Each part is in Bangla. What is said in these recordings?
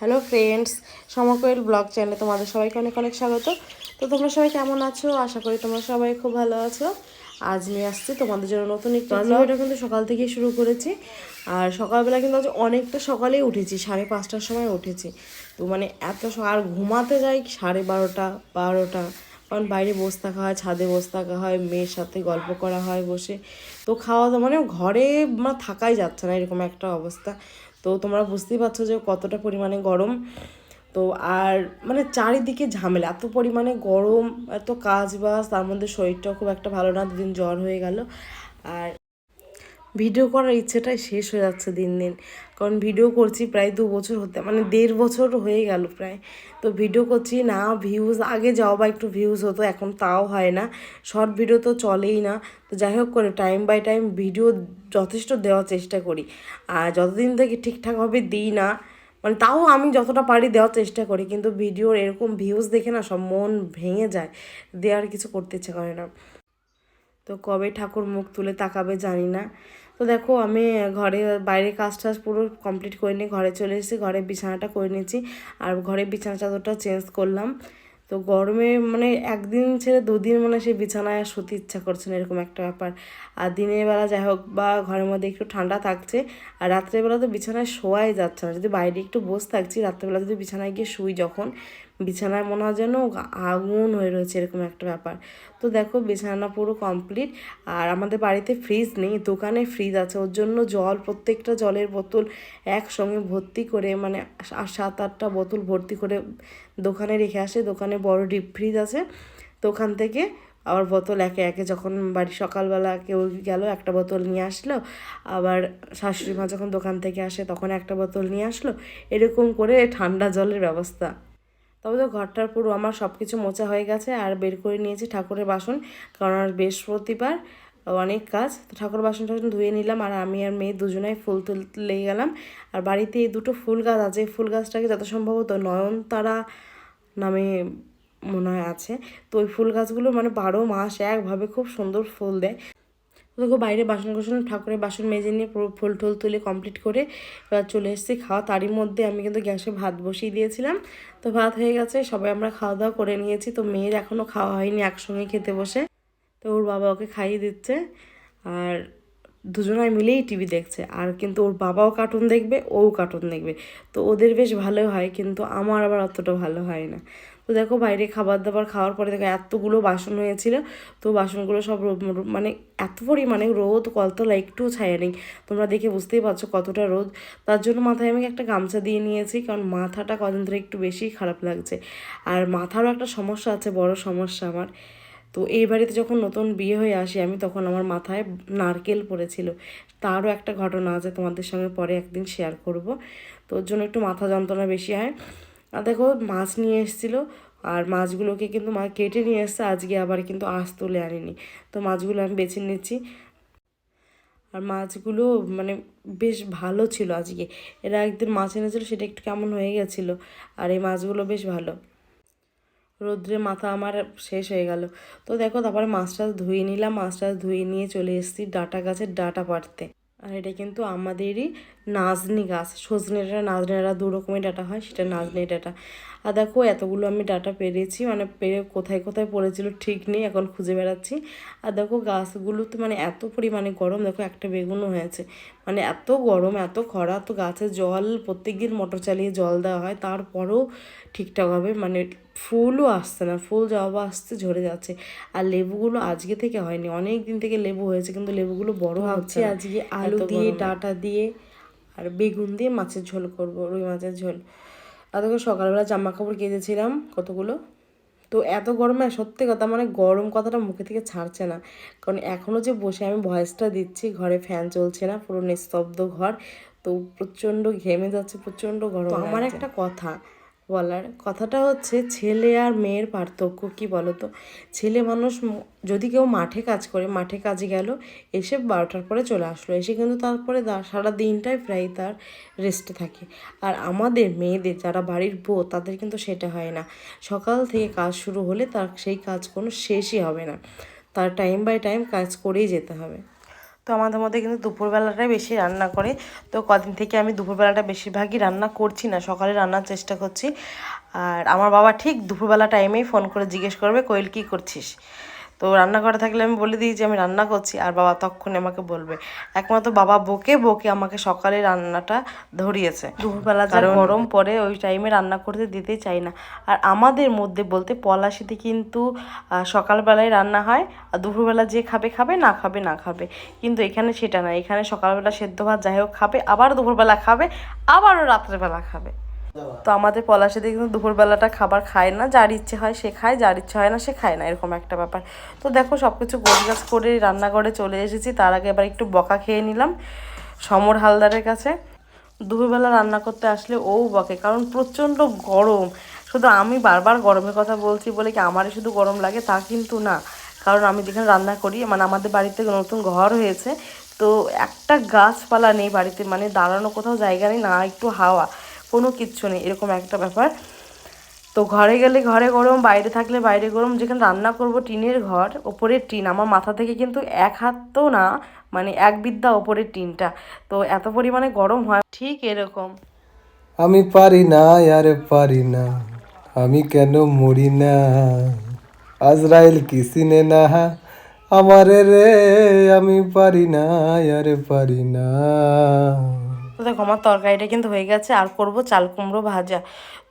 হ্যালো ফ্রেন্ডস সমকোয়েল ব্লগ চ্যানেলে তোমাদের সবাইকে অনেক অনেক স্বাগত। তো তোমরা সবাই কেমন আছো? আশা করি তোমরা সবাই খুব ভালো আছো। আজ নিয়ে আসছি তোমাদের জন্য নতুন একটু ভিডিওটা কিন্তু সকাল থেকে শুরু করেছি। আর সকালবেলা কিন্তু আজ অনেকটা সকালেই উঠেছি সাড়ে পাঁচটার সময় উঠেছি। তো মানে এত আর ঘুমাতে যাই সাড়ে বারোটা বারোটা। কারণ বাইরে বসে থাকা হয় ছাদে বসে থাকা হয় মেয়ের সাথে গল্প করা হয় বসে। তো খাওয়া দাওয়া মানে ঘরে মানে থাকাই যাচ্ছে না এরকম একটা অবস্থা। তো তোমরা বুঝতেই পারছ যে কতটা পরিমাণে গরম। তো আর মানে চারিদিকে ঝামেলা, এত পরিমাণে গরম, এত কাজ বাজ, তার মধ্যে শরীরটাও খুব একটা ভালো না, দুদিন জ্বর হয়ে গেল। আর ভিডিও করার ইচ্ছেটাই শেষ হয়ে যাচ্ছে দিন দিন। কারণ ভিডিও করছি প্রায় দু বছর হতে মানে দেড় বছর হয়ে গেল প্রায়। তো ভিডিও করছি, না ভিউজ আগে যাও বা একটু ভিউজ হতো, এখন তাও হয় না। শর্ট ভিডিও তো চলেই না। তো যাই হোক করে টাইম বাই টাইম ভিডিও যথেষ্ট দেওয়ার চেষ্টা করি। আর যতদিন থেকে ঠিকঠাকভাবে দিই না মানে তাও আমি যতটা পারি দেওয়ার চেষ্টা করি, কিন্তু ভিডিওর এরকম ভিউজ দেখে না সব মন ভেঙে যায়। দেওয়ার কিছু করতে ইচ্ছে করে না। তো কবে ঠাকুর মুখ তুলে তাকাবে জানি না। তো দেখো আমি ঘরে বাইরে কাজ টাজ পুরো কমপ্লিট করে নিয়ে ঘরে চলে এসেছি ঘরে বিছানাটা করে নিয়েছি আর ঘরে বিছানা চাদরটা চেঞ্জ করলাম। তো গরমে মানে একদিন ছেড়ে দুদিন মানে সেই বিছানায় আর শুতে ইচ্ছা করছে না, এরকম একটা ব্যাপার। আর দিনের বেলা যাই হোক বা ঘরের মধ্যে একটু ঠান্ডা থাকছে, আর রাত্রেবেলা তো বিছানায় শোয়াই যাচ্ছে না। যদি বাইরে একটু বসে থাকছি রাত্রেবেলা যদি বিছানায় গিয়ে শুই যখন বিছানায় মনে হয় যেন আগুন হয়ে রয়েছে, এরকম একটা ব্যাপার। তো দেখো, বিছানা পুরো কমপ্লিট আর আমাদের বাড়িতে ফ্রিজ নেই, দোকানে ফ্রিজ আছে। ওর জন্য জল, প্রত্যেকটা জলের বোতল একসঙ্গে ভর্তি করে মানে সাত আটটা বোতল ভর্তি করে দোকানে রেখে আসে। দোকানে বড় ডিপ ফ্রিজ আছে। তো ওখান থেকে আবার বোতল একে একে যখন বাড়ি সকালবেলা কেউ গেল, একটা বোতল নিয়ে আসলো। আবার শাশুড়ি মা যখন দোকান থেকে আসে, তখন একটা বোতল নিয়ে আসলো। এরকম করে ঠান্ডা জলের ব্যবস্থা। তবে তো ঘরটার পুরো আমার সব কিছু মোচা হয়ে গেছে আর বের করে নিয়েছি ঠাকুরের বাসন, কারণ বৃহস্পতিবার অনেক কাজ। তো ঠাকুর বাসন টাসন ধুয়ে নিলাম আর আমি আর মেয়ে দুজনাই ফুল লেগে গেলাম। আর বাড়িতে এই দুটো ফুল গাছ আছে ফুল গাছটাকে যত সম্ভবত নয়নতারা নামে মনে হয় আছে। তো ওই ফুল গাছগুলো মানে বারো মাস একভাবে খুব সুন্দর ফুল দেয়। দেখো বাইরে বাসন কোসন ঠাকুরের বাসন মেজে নিয়ে পুরো ফুল টুল তুলে কমপ্লিট করে চলে এসেছি খাওয়া। তারই মধ্যে আমি কিন্তু গ্যাসে ভাত বসিয়ে দিয়েছিলাম। তো ভাত হয়ে গেছে, সবাই আমরা খাওয়া দাওয়া করে নিয়েছি। তো মেয়ের এখনও খাওয়া হয়নি, একসঙ্গে খেতে বসে। তো ওর বাবা ওকে খাইয়ে দিচ্ছে। আর দুজনাই মিলেই টিভি দেখছে। আর কিন্তু ওর বাবাও কার্টুন দেখবে, ও কার্টুন দেখবে। তো ওদের বেশ ভালো হয়, কিন্তু আমার আবার অতটা ভালো হয় না। তো দেখো বাইরে খাবার দাবার খাওয়ার পরে দেখো এতগুলো বাসন হয়েছিল, তো বাসনগুলো সব মানে এত পরিমাণে রোদ, কলতলা একটুও ছায়া নেই। তোমরা দেখে বুঝতেই পারছ কতটা রোদ। তার জন্য মাথায় আমি একটা গামছা দিয়ে নিয়েছি, কারণ মাথাটা কদিন ধরে একটু বেশি খারাপ লাগছে। আর মাথারও একটা সমস্যা আছে, বড় সমস্যা আমার। তো এই বাড়িতে যখন নতুন বিয়ে হয়ে আসি, আমি তখন আমার মাথায় নারকেল পড়েছিল। তারও একটা ঘটনা আছে তোমাদের সঙ্গে পরে একদিন শেয়ার করব। তো ওর জন্য একটু মাথা যন্ত্রণা বেশি হয়। দেখো, মাছ নিয়ে এসেছিল, আর মাছগুলোকে কিন্তু মা কেটে নিয়ে এসছে, আজকে আবার কিন্তু আঁশ তুলে আনিনি। তো মাছগুলো আমি বেছে নিচ্ছি। আর মাছগুলো মানে বেশ ভালো ছিল আজকে। এরা একদিন মাছ এনেছিল, সেটা একটু কেমন হয়ে গেছিল, আর এই মাছগুলো বেশ ভালো। রোদ্রে মাথা আমার শেষ হয়ে গেল। তো দেখো, তারপরে মাছটা ধুয়ে নিলাম, মাছটা ধুয়ে নিয়ে চলে এসেছি ডাটা গাছের ডাটা পাড়তে। আর এটা কিন্তু আমাদেরই নাজনি গাছ। সজনে ডাঁটা নাজনি ডাঁটা দু রকমের ডাটা হয় সেটা নাজনি ডাঁটা। আর দেখো এতগুলো আমি ডাটা পেরেছি মানে পেরে কোথায় কোথায় পড়েছিল ঠিক নেই এখন খুঁজে বেড়াচ্ছি। আর দেখো গাছগুলো তো মানে এত পরিমাণে গরম দেখো একটা বেগুনও হয়েছে। মানে এত গরম এত খরা তো গাছে জল প্রত্যেকদিন মোটর চালিয়ে জল দেওয়া হয় তারপরেও ঠিকঠাকভাবে মানে ফুলও আসছে না ফুল জবা আসছে ঝরে যাচ্ছে। আর লেবুগুলো আজকে থেকে হয়নি অনেক দিন থেকে লেবু হয়েছে কিন্তু লেবুগুলো বড় হচ্ছে আজকে আলু দিয়ে ডাটা দিয়ে আর বেগুন দিয়ে মাছের ঝোল করব রুই মাছের ঝোল। আর সকালবেলা জামা কাপড় কেঁদেছিলাম কতগুলো? তো এত গরমে সত্যি কথা মানে গরম কথাটা মুখে থেকে ছাড়ছে না। কারণ এখনও যে বসে আমি ভয়েসটা দিচ্ছি ঘরে ফ্যান চলছে না পুরো নিস্তব্ধ ঘর। তো প্রচণ্ড ঘেমে যাচ্ছে প্রচণ্ড গরম আমার একটা কথা বলার। কথাটা হচ্ছে, ছেলে আর মেয়ের পার্থক্য কি বলতো? ছেলে মানুষ যদি কেউ মাঠে কাজ করে, মাঠে কাজে গেল, এসে বারোটার পরে চলে আসলো। এসে কিন্তু তারপরে সারা দিনটাই প্রায় তার রেস্টে থাকে। আর আমাদের মেয়েদের যারা বাড়ির বউ, তাদের কিন্তু সেটা হয় না। সকাল থেকে কাজ শুরু হলে তার সেই কাজ কোনো শেষই হবে না। তার টাইম বাই টাইম কাজ করেই যেতে হবে। তো আমাদের মধ্যে কিন্তু দুপুরবেলাটাই বেশি রান্না করে। তো কদিন থেকে আমি দুপুরবেলাটা বেশিরভাগই রান্না করছি না, সকালে রান্নার চেষ্টা করছি। আর আমার বাবা ঠিক দুপুরবেলা টাইমেই ফোন করে জিজ্ঞেস করবে, কোয়েল, কী করছিস? তো রান্না করে থাকলে আমি বলে দিই যে আমি রান্না করছি আর বাবা তখনই আমাকে বলবে। একমাত্র বাবা বকে বকে আমাকে সকালে রান্নাটা ধরিয়েছে। দুপুরবেলা যা গরম পরে ওই টাইমে রান্না করতে দিতে চাই না। আর আমাদের মধ্যে বলতে পলাশিতে কিন্তু সকালবেলায় রান্না হয় আর দুপুরবেলা যে খাবে খাবে না খাবে না খাবে। কিন্তু এখানে সেটা না। এখানে সকালবেলা সেদ্ধ ভাত যাই হোক খাবে আবার দুপুরবেলা খাবে আবারও রাত্রেবেলা খাবে। তো আমাদের পলাশিতে কিন্তু দুপুরবেলাটা খাবার খায় না, যার ইচ্ছে হয় সে খায়, যার ইচ্ছে হয় না সে খায় না, এরকম একটা ব্যাপার। তো দেখো সব কিছু গোছগাছ করে রান্নাঘরে চলে এসেছি, তার আগে এবার একটু বকা খেয়ে নিলাম সমর হালদারের কাছে। দুপুরবেলা রান্না করতে আসলে ও বকে, কারণ প্রচণ্ড গরম। শুধু আমি বারবার গরমের কথা বলছি বলে কি আমারই শুধু গরম লাগে তা কিন্তু না। কারণ আমি যেখানে রান্না করি মানে আমাদের বাড়িতে নতুন ঘর হয়েছে, তো একটা গাছপালা নেই বাড়িতে মানে দাঁড়ানো কোথাও জায়গা নেই, না একটু হাওয়া। কোনো কিচ্ছু নেই, এরকম একটা ব্যাপার। তো ঘরে গেলে ঘরে গরম, বাইরে থাকলে বাইরে গরম। যেখানে রান্না করব টিনের ঘর, ওপরের টিন। আমার মাথা থেকে কিন্তু এক হাত তো না মানে এক বিদ্যা ওপরের টিনটা। তো এত পরিমাণে গরম হয়, ঠিক এরকম। আমি পারি না, আরে পারি না। আমি কেন মরি না? আজরাইল কিসিনে না? আমারে রে, আমি পারি না, আরে পারি না। তো দেখো, আমার তরকারিটা কিন্তু হয়ে গেছে, আর করব চাল কুমড়ো ভাজা।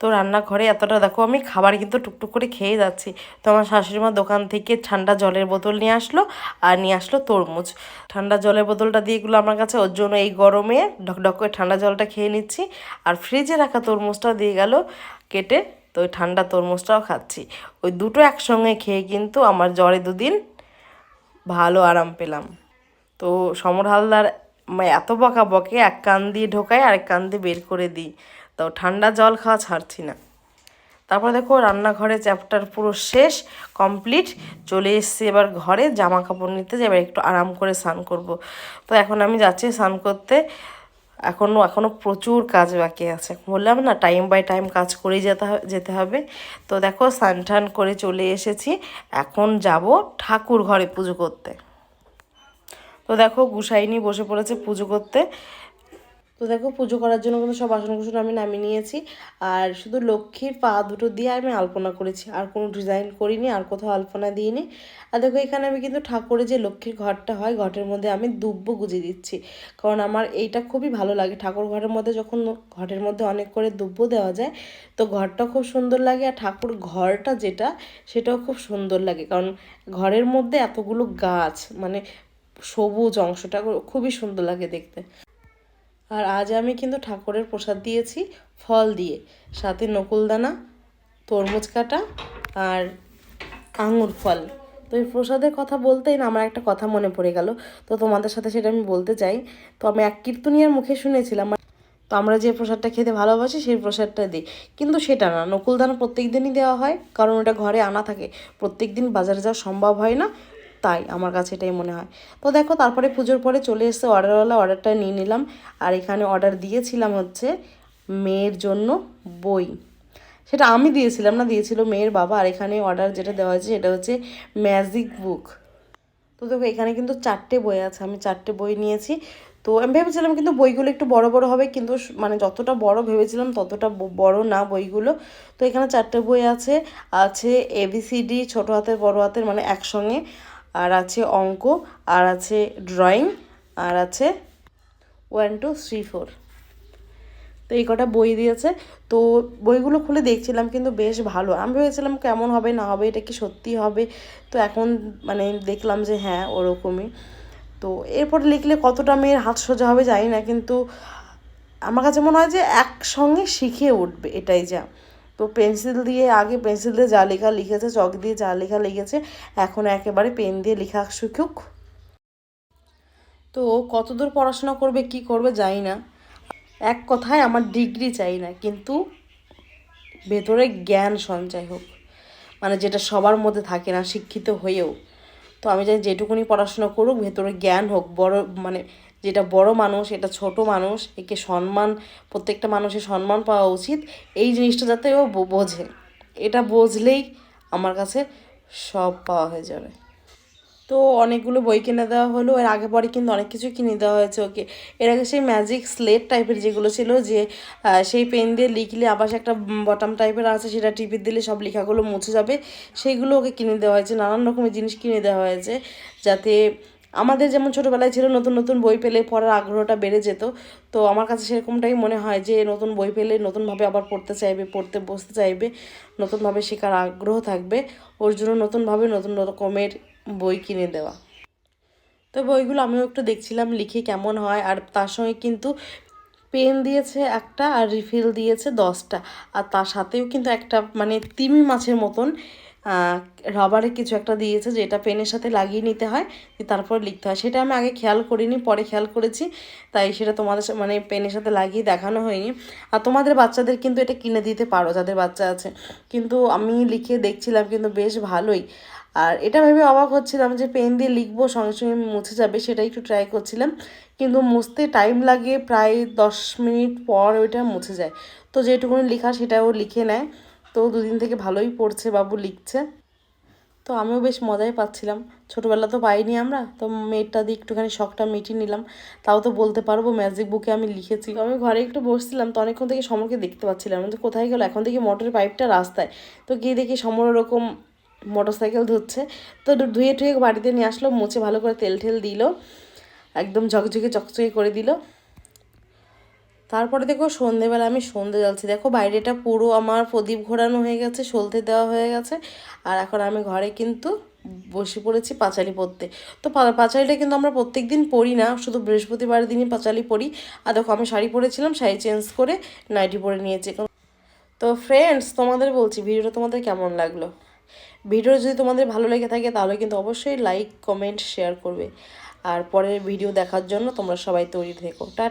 তো রান্নাঘরে এতটা দেখো, আমি খাবার কিন্তু টুকটুক করে খেয়ে যাচ্ছি। তো আমার শাশুড়ি মা দোকান থেকে ঠান্ডা জলের বোতল নিয়ে আসলো, আর নিয়ে আসলো তরমুজ। ঠান্ডা জলের বোতলটা দিয়ে এগুলো আমার কাছে ওর জন্য এই গরমে ঢকঢক করে ঠান্ডা জলটা খেয়ে নিচ্ছি। আর ফ্রিজে রাখা তরমুজটা দিয়ে গেল কেটে, তো ওই ঠান্ডা তরমুজটাও খাচ্ছি। ওই দুটো একসঙ্গে খেয়ে কিন্তু আমার জ্বরে দুদিন ভালো আরাম পেলাম। তো সমর হালদার এত বকা বকে এক কান দিয়ে ঢোকাই, আরেক কান দিয়ে বের করে দিই। তো ঠান্ডা জল খাওয়া ছাড়ছি না। তারপর দেখো রান্নাঘরে চ্যাপ্টার পুরো শেষ কমপ্লিট চলে এসেছি এবার ঘরে জামা কাপড় নিতে যে এবার একটু আরাম করে স্নান করব। তো এখন আমি যাচ্ছি স্নান করতে। এখনও এখনও প্রচুর কাজ বাকি আছে। বললাম না টাইম বাই টাইম কাজ করেই যেতে যেতে হবে। তো দেখো স্নান টান করে চলে এসেছি। এখন যাব ঠাকুর ঘরে পুজো করতে। তো দেখো গুসাইনি বসে পড়েছে পুজো করতে। তো দেখো পুজো করার জন্য কিন্তু সব বাসন কুসন আমি নামিয়ে নিয়েছি। আর শুধু লক্ষ্মীর পা দুটো দিয়ে আমি আলপনা করেছি। আর কোনো ডিজাইন করিনি, আর কোথাও আলপনা দিইনি। আর দেখো এখানে আমি কিন্তু ঠাকুরের যে লক্ষ্মীর ঘরটা হয়, ঘটের মধ্যে আমি দুব্ব গুজে দিচ্ছি। কারণ আমার এইটা খুবই ভালো লাগে। ঠাকুর ঘরের মধ্যে যখন ঘটের মধ্যে অনেক করে দুব্ব দেওয়া যায়, তো ঘরটা খুব সুন্দর লাগে। আর ঠাকুর ঘরটা যেটা, সেটাও খুব সুন্দর লাগে। কারণ ঘরের মধ্যে এতগুলো গাছ মানে সবুজ অংশটা খুবই সুন্দর লাগে দেখতে। আর আজ আমি কিন্তু ঠাকুরের প্রসাদ দিয়েছি, ফল দিয়ে। সাথে নকুলদানা, তরমুজ কাটা আর আঙুর ফল। তো এই প্রসাদের কথা বলতেই না আমার একটা কথা মনে পড়ে গেল। তো তোমাদের সাথে সেটা আমি বলতে চাই। তো আমি এক কীর্তনিয়ার মুখে শুনেছিলাম তো আমরা যে প্রসাদটা খেতে ভালোবাসি সেই প্রসাদটা দিই। কিন্তু সেটা না, নকুলদানা প্রত্যেক দিনই দেওয়া হয়, কারণ ওটা ঘরে আনা থাকে। প্রত্যেক দিন বাজারে যাওয়া সম্ভব হয় না তাই আমার কাছে এটাই মনে হয়। তো দেখো তারপরে পুজোর পরে চলে এসছে অর্ডারওয়ালা অর্ডারটা নিয়ে নিলাম। আর এখানে অর্ডার দিয়েছিলাম হচ্ছে মেয়ের জন্য বই। সেটা আমি দিয়েছিলাম না, দিয়েছিল মেয়ের বাবা। আর এখানে অর্ডার যেটা দেওয়া হয়েছে সেটা হচ্ছে ম্যাজিক বুক তো দেখো এখানে কিন্তু চারটে বই আছে, আমি চারটে বই নিয়েছি। তো আমি ভেবেছিলাম কিন্তু বইগুলো একটু বড় বড় হবে, কিন্তু মানে যতটা বড় ভেবেছিলাম ততটা বড় না বইগুলো। তো এখানে চারটে বই আছে আছে এবিসিডি ছোটো হাতের, বড় হাতের মানে একসঙ্গে। আর আছে অঙ্ক, আর আছে ড্রয়িং আর আছে ওয়ান টু থ্রি ফোর তো এই কটা বই দিয়েছে। তো বইগুলো খুলে দেখছিলাম, কিন্তু বেশ ভালো। আমি ভেবেছিলাম কেমন হবে, না হবে, এটা কি সত্যি হবে? তো এখন মানে দেখলাম যে হ্যাঁ ওরকমই। তো এরপর লিখলে কতটা মেয়ের হাত সোজা হবে জানি না, কিন্তু আমার কাছে মনে হয় যে একসঙ্গে শিখে উঠবে এটাই যা। তো পেন্সিল দিয়ে আগে পেন্সিল দিয়ে যা লেখা লিখেছে, চক দিয়ে যা লেখা লিখেছে, এখন একেবারে পেন দিয়ে লেখা শিখুক। তো কতদূর পড়াশোনা করবে, কি করবে জানি না। এক কথায় আমার ডিগ্রি চাই না, কিন্তু ভেতরে জ্ঞান সঞ্চয় হোক। মানে যেটা সবার মধ্যে থাকে না, শিক্ষিত হয়েও। তো আমি জানি যেটুকুনি পড়াশোনা করুক, ভেতরে জ্ঞান হোক, বড় মানে যেটা বড় মানুষ, এটা ছোট মানুষ, একে সম্মান, প্রত্যেকটা মানুষের সম্মান পাওয়া উচিত। এই জিনিসটা যাতে ও বোঝে। এটা বুঝলেই আমার কাছে সব পাওয়া হয়ে যাবে। তো অনেকগুলো বই কিনে দেওয়া হলো। এর আগে পরে কিন্তু অনেক কিছু কিনে দেওয়া হয়েছে ওকে। এর আগে সেই ম্যাজিক স্লেট টাইপের যেগুলো ছিল যে সেই পেন দিয়ে লিখলে আবার একটা বটম টাইপের আছে, সেটা টিপে দিলে সব লেখাগুলো মুছে যাবে। সেইগুলো ওকে কিনে দেওয়া হয়েছে। নানান রকমের জিনিস কিনে দেওয়া হয়েছে যাতে আমাদের যেমন ছোটোবেলায় ছিল নতুন নতুন বই পেলে পড়ার আগ্রহটা বেড়ে যেত, তো আমার কাছে সেরকমটাই মনে হয় যে নতুন বই পেলে নতুনভাবে আবার পড়তে চাইবে, পড়তে বসতে চাইবে, নতুনভাবে শেখার আগ্রহ থাকবে, ওর জন্য নতুনভাবে নতুন রকমের বই কিনে দেওয়া। তো বইগুলো আমিও একটু দেখছিলাম, লিখে কেমন হয়, আর তার সঙ্গে কিন্তু পেন দিয়েছে একটা আর রিফিল দিয়েছে দশটা, আর তার সাথেও কিন্তু একটা মানে তিমি মাছের মতন রাবারের কিছু একটা দিয়েছে যেটা পেনের সাথে লাগিয়ে নিতে হয় তারপর লিখতে হয়। সেটা আমি আগে খেয়াল করিনি, পরে খেয়াল করেছি, তাই সেটা তোমাদের মানে পেনের সাথে লাগিয়ে দেখানো হয়নি। আর তোমাদের বাচ্চাদের কিন্তু এটা কিনে দিতে পারো, যাদের বাচ্চা আছে। কিন্তু আমি লিখে দেখছিলাম, কিন্তু বেশ ভালোই। আর এটা ভেবে অবাক হচ্ছিলাম যে পেন দিয়ে লিখব, সঙ্গে সঙ্গে মুছে যাবে সেটা একটু ট্রাই করছিলাম। কিন্তু মুছতে টাইম লাগে প্রায় দশ মিনিট পর ওইটা মুছে যায়। তো যেটুকুনি লেখা সেটাও লিখে নেয়। তো দুদিন থেকে ভালোই পড়ছে, বাবু লিখছে। তো আমিও বেশ মজাই পাচ্ছিলাম। ছোটোবেলা তো পাইনি আমরা, তো মেয়েটা দিয়ে একটুখানি শখটা মিটিয়ে নিলাম। তাও তো বলতে পারব ম্যাজিক বুকে আমি লিখেছি। আমি ঘরে একটু বসছিলাম, তো অনেকক্ষণ থেকে সমরকে দেখতে পাচ্ছিলাম। যে কোথায় গেলো? এখন দেখি মোটরের পাইপটা রাস্তায়। তো গিয়ে দেখি সমর ওরকম মোটর সাইকেল ধুচ্ছে তো ধুয়ে টুয়ে বাড়িতে নিয়ে আসলো, মুছে ভালো করে তেল ঠেল দিল। একদম ঝকঝকে, চকচকে করে দিল। তারপরে দেখো সন্ধেবেলা আমি সন্ধে জ্বালছি। দেখো বাইরেটা পুরো আমার প্রদীপ ঘোরানো হয়ে গেছে, সলতে দেওয়া হয়ে গেছে। আর এখন আমি ঘরে কিন্তু বসে পড়েছি পাঁচালি পড়তে। তো পাঁচালিটা কিন্তু আমরা প্রত্যেক দিন পড়ি না, শুধু বৃহস্পতিবার দিনই পাঁচালি পড়ি। আর দেখো আমি শাড়ি পরেছিলাম, শাড়ি চেঞ্জ করে নাইটি পরে নিয়েছি। তো ফ্রেন্ডস তোমাদের বলছি, ভিডিওটা তোমাদের কেমন লাগল? ভিডিও যদি তোমাদের ভালো লেগে থাকে, তাহলে কিন্তু অবশ্যই লাইক কমেন্ট শেয়ার করবে। আর পরের ভিডিও দেখার জন্য তোমরা সবাই তৈরি থেকো।